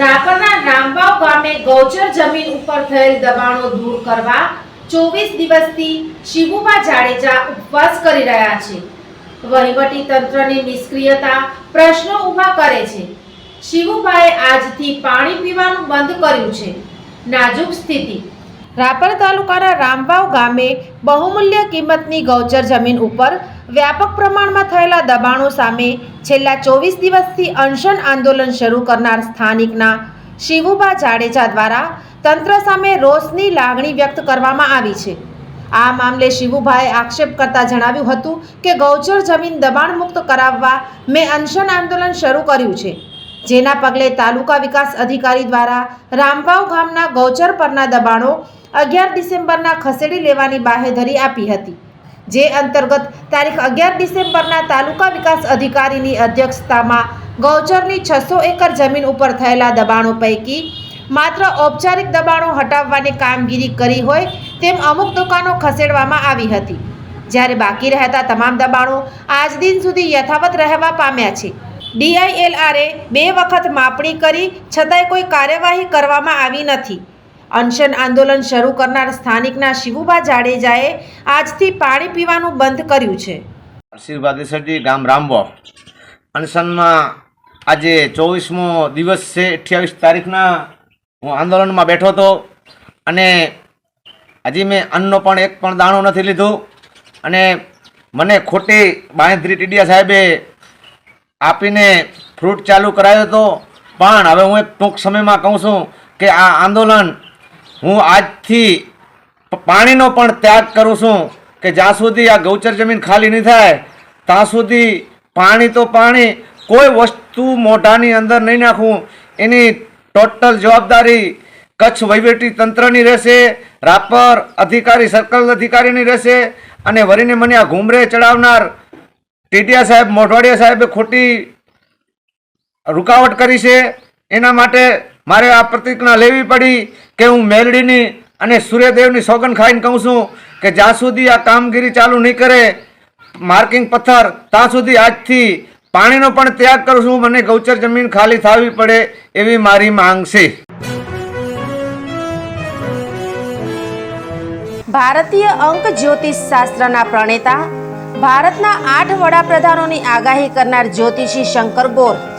રાપરના રામવાવ ગામે ગૌચર જમીન ઉપર થયેલ દબાણો દૂર કરવા ચોવીસ દિવસથી શિવુબા જાડેજા ઉપવાસ કરી રહ્યા છે. વહીવટી તંત્રની નિષ્ક્રિયતા પ્રશ્નો ઊભા કરે છે. શિવુબાએ આજથી પાણી પીવાનું બંધ કર્યું છે. નાજુક સ્થિતિ. રાપર તાલુકાના રામવાવ ગામે બહુમૂલ્ય કિંમતની ગૌચર જમીન ઉપર વ્યાપક પ્રમાણમાં થયેલા દબાણો સામે છેલ્લા ચોવીસ દિવસથી અનશન આંદોલન શરૂ કરનાર સ્થાનિકના શિવુબા જાડેજા દ્વારા તંત્ર સામે રોષની લાગણી વ્યક્ત કરવામાં આવી છે. આ મામલે શિવુભાઈએ આક્ષેપ કરતા જણાવ્યું હતું કે ગૌચર જમીન દબાણ મુક્ત કરાવવા મેં અનશન આંદોલન શરૂ કર્યું છે. જેના પગલે તાલુકા વિકાસ અધિકારી દ્વારા રામભાવ ગામના ગૌચર પરના દબાણો અગિયાર ડિસેમ્બરના ખસેડી લેવાની બાહેધરી આપી હતી. જે અંતર્ગત તારીખ અગિયાર ડિસેમ્બરના તાલુકા વિકાસ અધિકારીની અધ્યક્ષતામાં ગૌચરની છસો એકર જમીન ઉપર થયેલા દબાણો પૈકી માત્ર ઔપચારિક દબાણો હટાવવાની કામગીરી કરી હોય તેમ અમુક દુકાનો ખસેડવામાં આવી હતી. જ્યારે બાકી રહેતા તમામ દબાણો આજ દિન સુધી યથાવત રહેવા પામ્યા છે. ડીઆઈએલઆરે બે વખત માપણી કરી છતાંય કોઈ કાર્યવાહી કરવામાં આવી નથી. અનશન આંદોલન શરૂ કરનાર સ્થાનિકના શિવુબા જાડેજાએ આજથી પાણી પીવાનું બંધ કર્યું છે. આશીર્વાદ દેસરજી ગામ રામવો. અનશનમાં આજે ચોવીસમો દિવસ છે, અઠ્યાવીસ તારીખના હું આંદોલનમાં બેઠો હતો અને હજી મેં અન્નનો પણ એક પણ દાણો નથી લીધું અને મને ખોટી બાંધરી ટીડિયા સાહેબે આપીને ફ્રૂટ ચાલુ કરાયો હતો. પણ હવે હું એક ટૂંક સમયમાં કહું છું કે આ આંદોલન હું આજથી પાણીનો પણ ત્યાગ કરું છું કે જ્યાં સુધી આ ગૌચર જમીન ખાલી નહીં થાય, ત્યાં સુધી પાણી તો પાણી, કોઈ વસ્તુ મોઢાની અંદર નહીં નાખવું એની ટોટલ જવાબદારી કચ્છ વહીવટી તંત્રની રહેશે, રાપર અધિકારી, સર્કલ અધિકારીની રહેશે અને વરીને મને આ ઘૂમરે ચડાવનાર ટીટિયા સાહેબ, મોઢવાડિયા સાહેબે ખોટી રૂકાવટ કરી છે. એના માટે મારે આ પ્રતિજ્ઞા લેવી પડી કે હું મેલડીની અને સૂર્યદેવની સોગન ખાઈને કહું છું કે જ્યાં સુધી આ કામગીરી ચાલુ નહીં કરે, માર્કિંગ પથ્થર, ત્યાં સુધી આજથી પાણીનો પણ ત્યાગ કરું છું, મને ગૌચર જમીન ખાલી થવી પડે એવી મારી માંગ છે. ભારતીય અંક જ્યોતિષ શાસ્ત્રના પ્રણેતા, ભારતના આઠ વડાપ્રધાનોની આગાહી કરનાર જ્યોતિષી શંકર ગોર.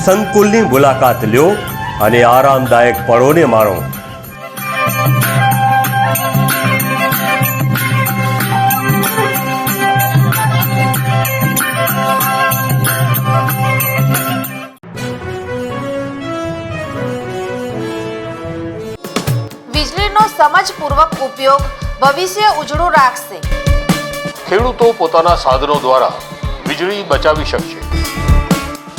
સંકુલની મુલાકાત લ્યો અને આરામદાયક પળોને માણો. વીજળીનો સમજપૂર્વક ઉપયોગ ભવિષ્ય ઉજળું રાખશે. ખેડૂતો પોતાના સાધનો દ્વારા વીજળી બચાવી શકશે.